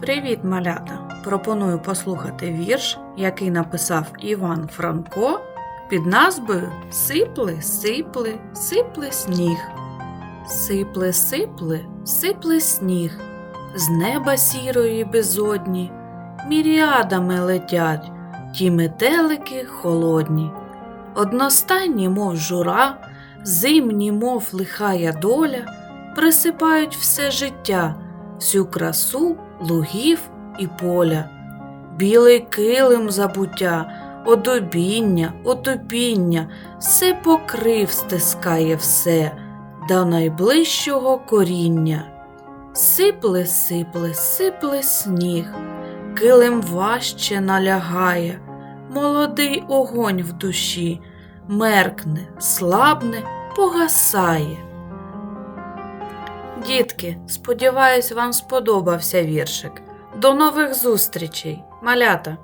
Привіт, малята! Пропоную послухати вірш, який написав Іван Франко під назвою Сипли, сипли, сипли сніг. Сипле, сипле, сипле сніг, з неба сірої безодні, міріадами летять ті метелики холодні. Одностайні, мов жура, зимні, мов лихая доля, присипають все життя, всю красу лугів і поля. Білий килим забуття, одобіння, отопіння, все покрив стискає все до найближчого коріння. Сипле, сипле, сипле сніг, килим важче налягає, молодий огонь в душі, меркне, слабне, погасає. Дітки, сподіваюсь, вам сподобався віршик. До нових зустрічей, малята!